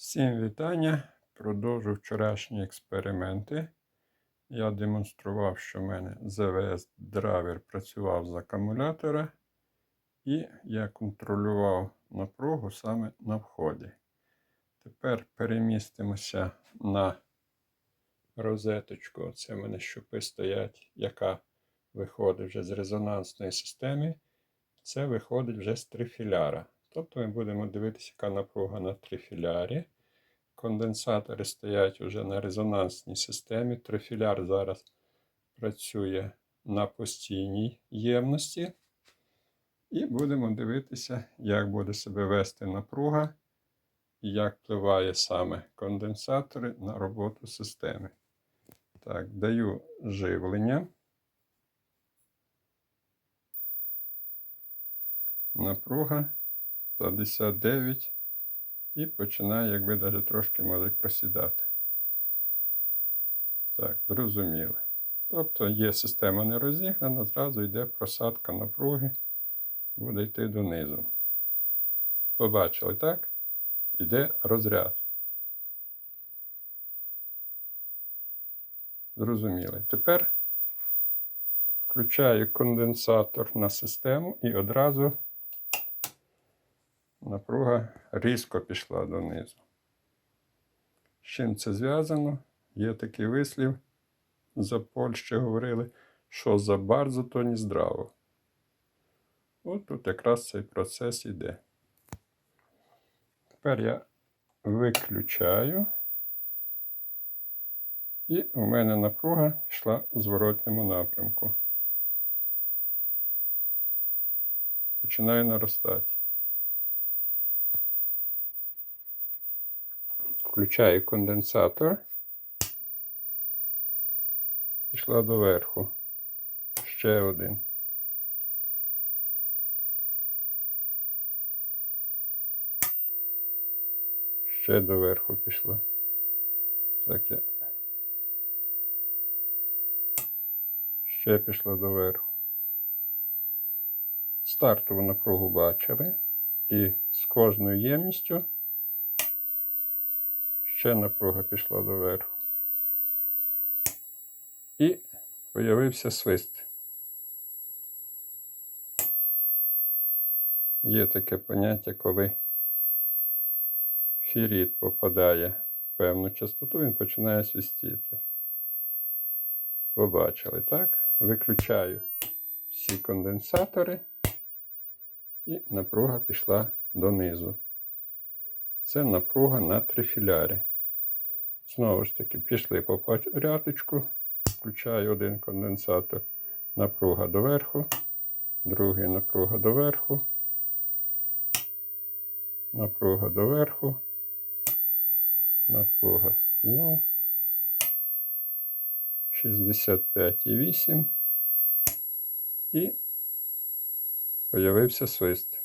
Всім вітання. Продовжу вчорашні експерименти. Я демонстрував, що в мене ZVS драйвер працював з акумулятора, і я контролював напругу саме на вході. Тепер перемістимося на розеточку. Це в мене щупи стоять, яка виходить вже з резонансної системи. Це виходить вже з трифіляра. Тобто ми будемо дивитися, яка напруга на трифілярі. Конденсатори стоять вже на резонансній системі. Трифіляр зараз працює на постійній ємності. І будемо дивитися, як буде себе вести напруга і як впливає саме конденсатори на роботу системи. Так, даю живлення. Напруга 59 і починає, якби навіть трошки може просідати. Так, зрозуміли. Тобто є система не розігнана, зразу йде просадка напруги, буде йти донизу. Побачили, так? Іде розряд. Зрозуміли. Тепер включаю конденсатор на систему і одразу напруга різко пішла донизу. З чим це зв'язано? Є такий вислів, за Польщі говорили, що за bardzo то не здраво. От тут якраз цей процес іде. Тепер я виключаю, і у мене напруга пішла в зворотньому напрямку. Починає наростати. Включаю конденсатор. Пішла доверху. Ще один. Ще доверху пішла. Так я. Ще пішла доверху. Стартову напругу бачили. І з кожною ємністю ще напруга пішла доверху. І появився свист. Є таке поняття, коли фіріт попадає в певну частоту, він починає свистіти. Побачили, так? Виключаю всі конденсатори, і напруга пішла донизу. Це напруга на трифілярі. Знову ж таки, пішли по порядочку. Включаю один конденсатор, напруга доверху, другий напруга доверху, напруга доверху, напруга знову 65,8 і появився свист.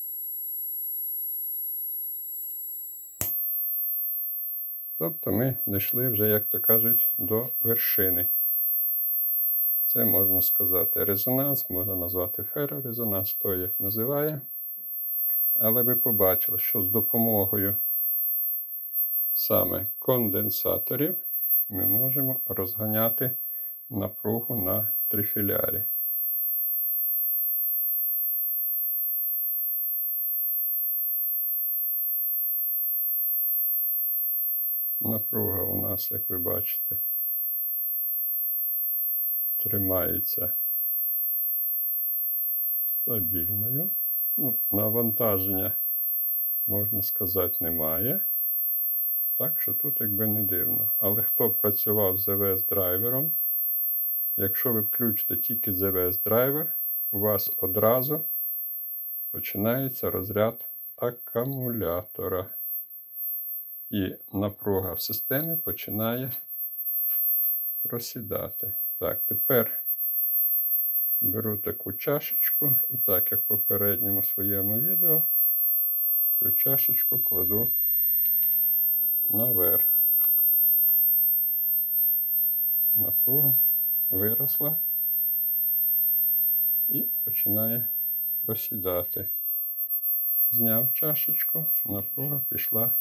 Тобто ми дійшли вже, як то кажуть, до вершини. Це можна сказати резонанс, можна назвати ферорезонанс, хто як називає. Але ви побачили, що з допомогою саме конденсаторів ми можемо розганяти напругу на трифілярі. Напруга у нас, як ви бачите, тримається стабільною. Ну, Навантаження, можна сказати, немає. Так що тут якби не дивно. Але хто працював з EVS драйвером, якщо ви включите тільки ZVS драйвер, у вас одразу починається розряд акумулятора. І напруга в системі починає просідати. Так, тепер беру таку чашечку і так, як в попередньому своєму відео, цю чашечку кладу наверх. Напруга виросла і починає просідати. Зняв чашечку, напруга пішла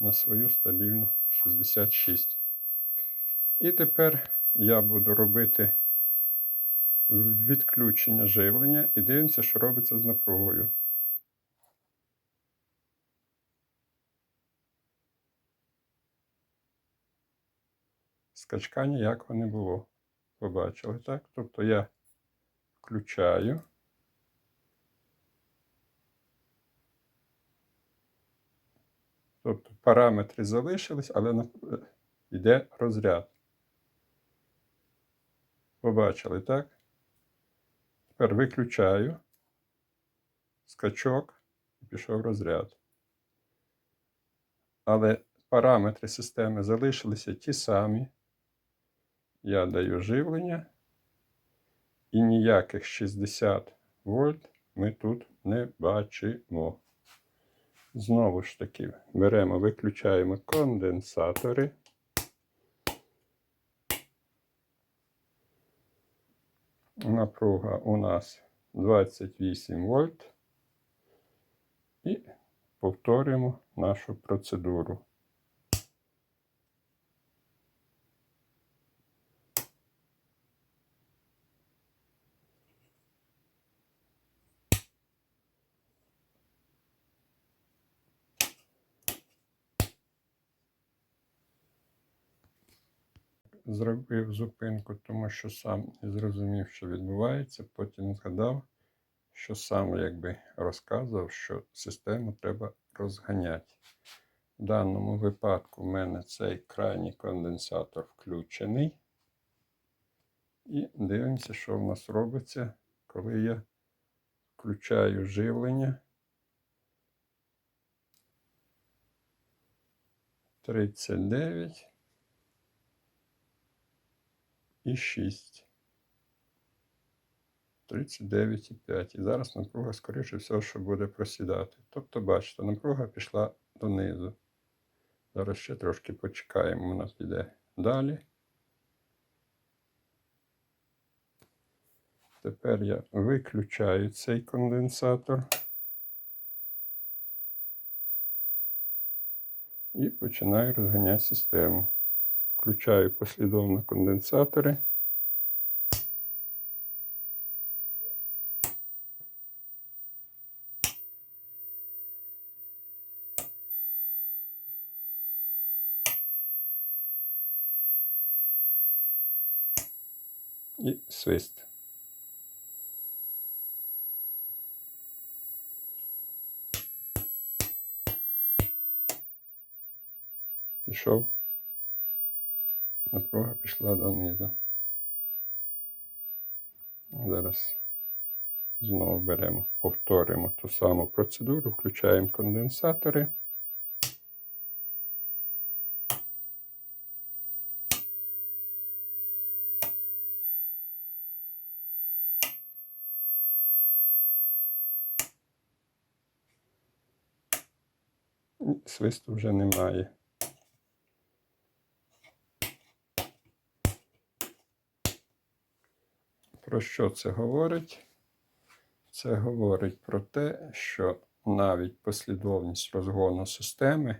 на свою стабільну 66. І тепер я буду робити відключення живлення і дивимося, що робиться з напругою. Скачка ніякого не було. Побачили, так? Тобто я включаю. Тобто параметри залишились, але е, йде розряд. Побачили, так? Тепер виключаю скачок і пішов розряд. Але параметри системи залишилися ті самі. Я даю живлення. І ніяких 60 вольт ми тут не бачимо. Знову ж таки, беремо, виключаємо конденсатори. Напруга у нас 28 вольт. І повторюємо нашу процедуру. Зробив зупинку, тому що сам зрозумів, що відбувається. Потім згадав, що сам якби розказував, що систему треба розганяти. В даному випадку в мене цей крайній конденсатор включений. І дивимося, що в нас робиться, коли я включаю живлення. 39 і 6. 39,5. І зараз напруга, скоріше всього, що буде просідати. Тобто, бачите, напруга пішла донизу. Зараз ще трошки почекаємо, вона піде далі. Тепер я виключаю цей конденсатор. І починаю розганяти систему. Включаю послідовно конденсатори. І свист. Пішов. Напруга пішла донизу. Зараз знову беремо, повторимо ту саму процедуру, включаємо конденсатори. Свисту вже немає. Про що це говорить? Це говорить про те, що навіть послідовність розгону системи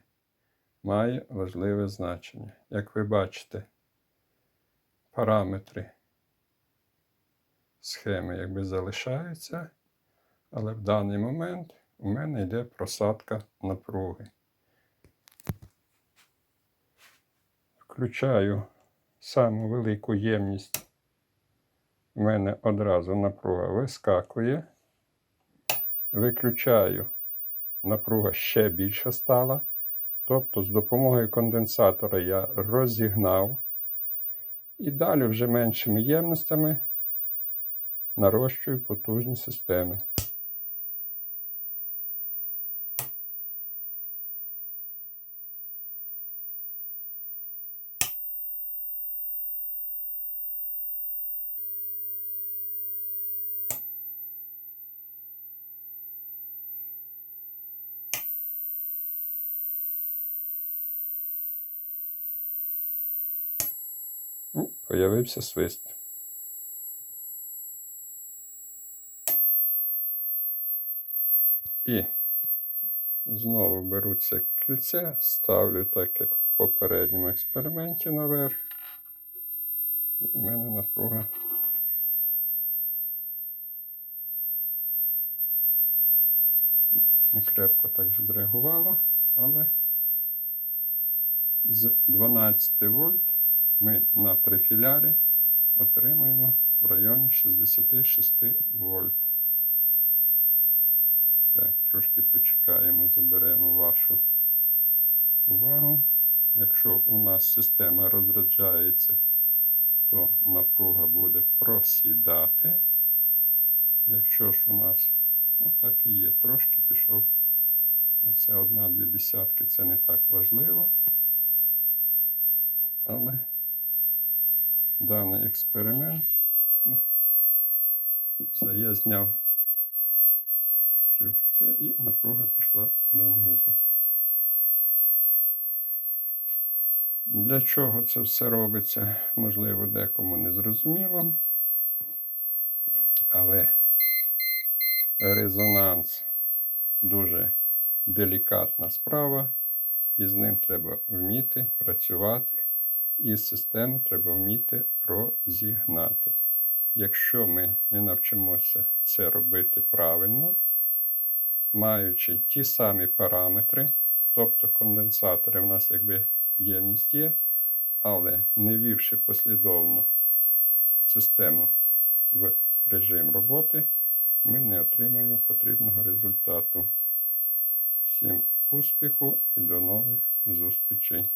має важливе значення. Як ви бачите, параметри схеми якби залишаються, але в даний момент у мене йде просадка напруги. Включаю саму велику ємність у мене одразу напруга вискакує. Виключаю, напруга ще більше стала. Тобто, з допомогою конденсатора я розігнав. І далі вже меншими ємностями нарощую потужні системи. Ну, Появився свист. І Знову беру це кільце, ставлю так, як в попередньому експерименті наверх. І в мене напруга. Не крепко так зреагувало, але з 12 вольт ми на трифілярі отримуємо в районі 66 вольт. Так, трошки почекаємо, заберемо вашу увагу. Якщо у нас система розряджається, то напруга буде просідати. Якщо ж у нас, ну так і є, трошки пішов. Це одна-дві десятки, це не так важливо. Але даний експеримент, ну, все, я зняв цю це і напруга пішла донизу. Для чого це все робиться? Можливо, декому не зрозуміло. Але резонанс дуже делікатна справа, і з ним треба вміти працювати, і систему треба вміти розігнати. Якщо ми не навчимося це робити правильно, маючи ті самі параметри, тобто конденсатори в нас якби ємність є, але не вівши послідовно систему в режим роботи, ми не отримаємо потрібного результату. Всім успіху і до нових зустрічей!